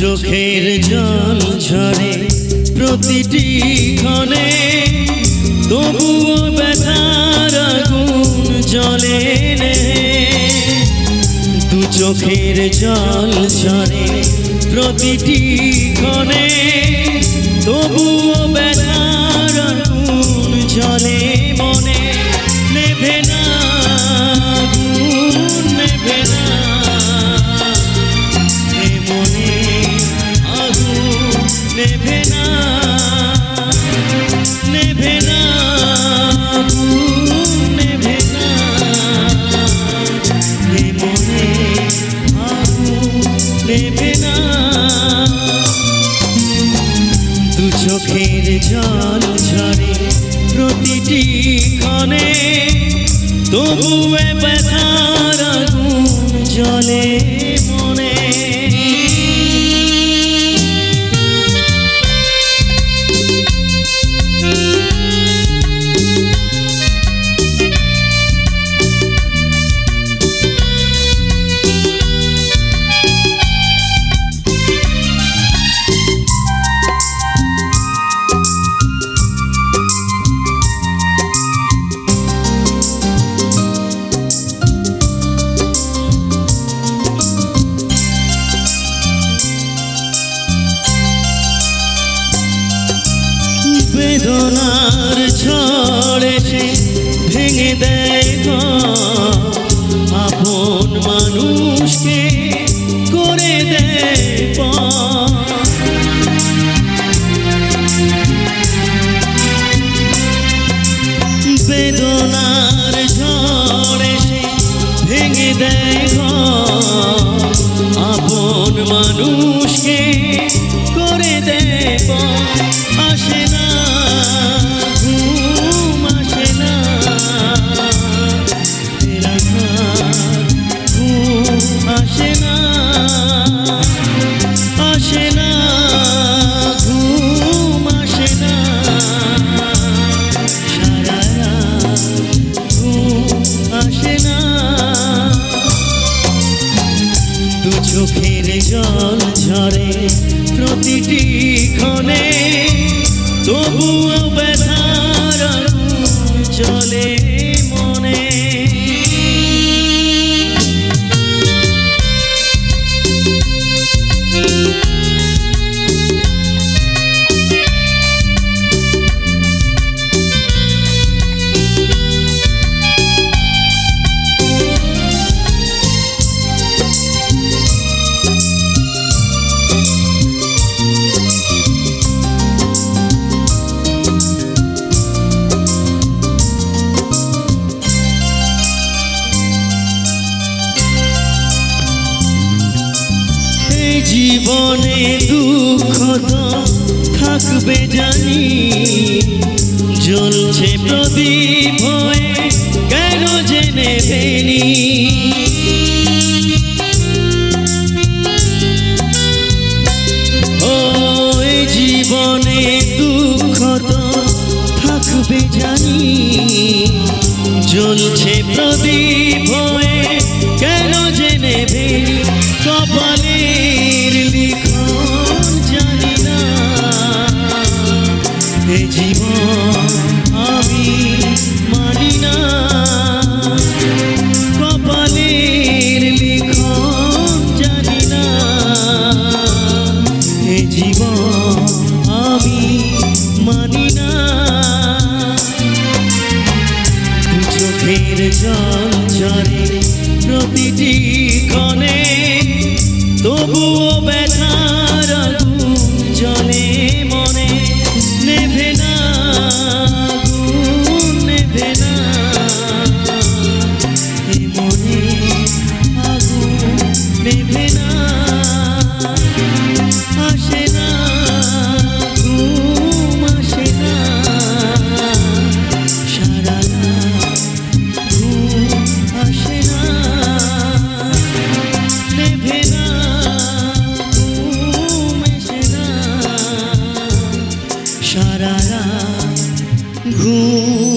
চোখের জল ঝরে প্রতিটি ক্ষণে, তবুও ব্যথার জ্বলে নে দু চোখের জল ঝরে প্রতিটি ক্ষণে, তবুও ব্যথার আগুন জ্বলে মনে। আগুন না দু চোখের জল ঝরে প্রতিটি ক্ষণে তবুয়ে ব্যথার আগুন জলে মনে। বেদনার ঝড়েছে ভেঙে দেয়। আপন মানুষকে করে দেয়। বেদনার ঝড়ে সে ভেঙে দেয়। আপন মানুষকে করে দেয় চোখের জল ঝরে প্রতিটি ক্ষণে তবুও ব্যথার আগুন জীবনে দুঃখ তো থাকবে জানি। জ্বলছে প্রদীপ হয়ে কেন জেনে ও জীবনে দুঃখ তো থাকবে জানি। জ্বলছে প্রদীপ হয়ে কেন জেনে ভেরি কপালের জীবন আমি চোখের প্রতিটি ক্ষণে তবুও সারা ঘুম